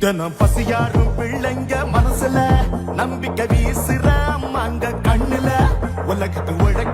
தினம் பசியாரும் பிள்ளைங்க மனசுல நம்பிக்கை வீசுற அம்மாங்க கண்ணுல உலகத்து உழைக்கிற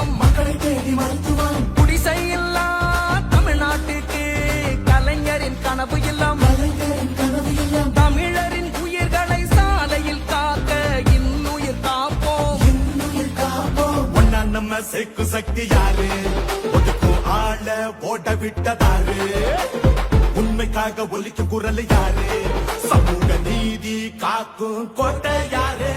மருத்துவம் மக்களை தேடி மருத்துவம் குடிசை இல்லா தமிழ்நாட்டுக்கு கலைஞரின் கனவு இல்லம் கலைஞரின் கனவு இல்லம் தமிழரின் உயிர்களை சாலையில் காக்க இன்னுயிர் காப்போம். இன்னுயிர் காப்போம். ஒன்னா நம்ம சேக்கு சக்தி யாரு? ஒதுக்கும் ஆள ஓட விட்டதாரு உண்மைக்காக ஒலிக்கும் குரல் யாரு? சமூக நீதி காக்கும் கோட்டை யாரு?